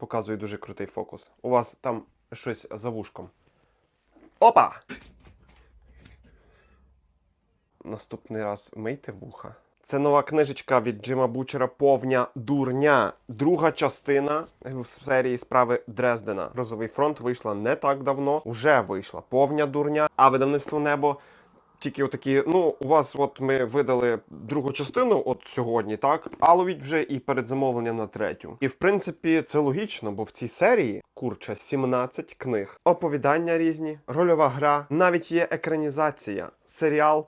показую дуже крутий фокус. У вас там щось за вушком. Опа! Наступний раз мийте вуха. Це нова книжечка від Джима Бучера Повня дурня. Друга частина в серії справи Дрездена. Розовий фронт вийшла не так давно. Уже вийшла повня дурня. А видавництво небо тільки отакі. Ну, у вас, от ми видали другу частину, от сьогодні, так? А вже і передзамовлення на третю. І в принципі це логічно, бо в цій серії курча 17 книг, оповідання різні, рольова гра, навіть є екранізація, серіал.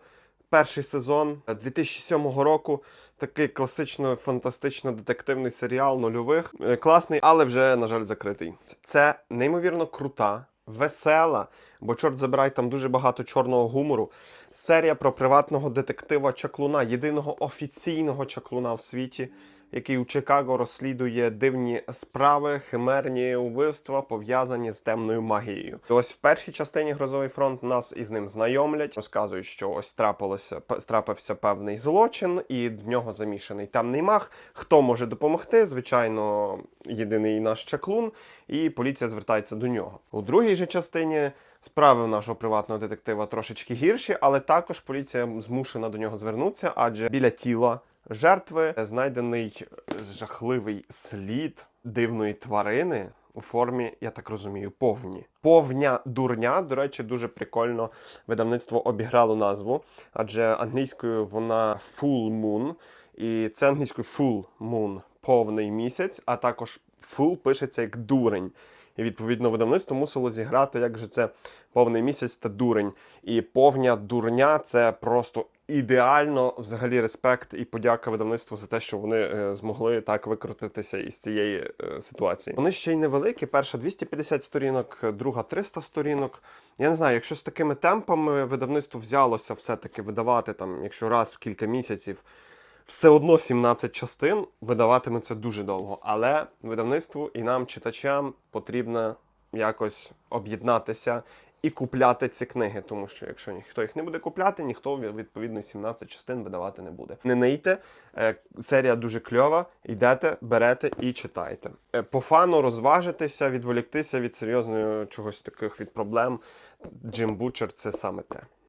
Перший сезон 2007 року. Такий класично фантастично детективний серіал нульових. Е, Класний, але вже, на жаль, закритий. Це неймовірно крута, весела, бо чорт забирай, там дуже багато чорного гумору. Серія про приватного детектива Чаклуна, єдиного офіційного чаклуна в світі, який у Чикаго розслідує дивні справи, химерні вбивства, пов'язані з темною магією. Ось в першій частині Грозовий фронт нас із ним знайомлять, розказують, що ось трапилося трапився певний злочин, і в нього замішаний темний маг. Хто може допомогти? Звичайно, єдиний наш чаклун, і поліція звертається до нього. У другій же частині. Справи у нашого приватного детектива трошечки гірші, але також поліція змушена до нього звернутися, адже біля тіла жертви знайдений жахливий слід дивної тварини у формі, я так розумію, повні. Повня дурня, до речі, дуже прикольно видавництво обіграло назву, адже англійською вона full moon, і це англійською full moon повний місяць, а також full пишеться як дурень. І відповідно видавництво мусило зіграти, як же це повний місяць та дурень. І повня дурня це просто ідеально взагалі респект і подяка видавництву за те, що вони е, змогли так викрутитися із цієї е, ситуації. Вони ще й невеликі. Перша 250 сторінок, друга 300 сторінок. Я не знаю, якщо з такими темпами видавництво взялося все-таки видавати там, якщо раз в кілька місяців. Все одно 17 частин видаватиметься дуже довго, але видавництву і нам, читачам, потрібно якось об'єднатися і купляти ці книги, тому що якщо ніхто їх не буде купляти, ніхто відповідно 17 частин видавати не буде. Не нейте, е, серія дуже кльова. Йдете, берете і читайте. Е, По фану розважитися, відволіктися від серйозного чогось таких від проблем. Джим Бучер це саме те.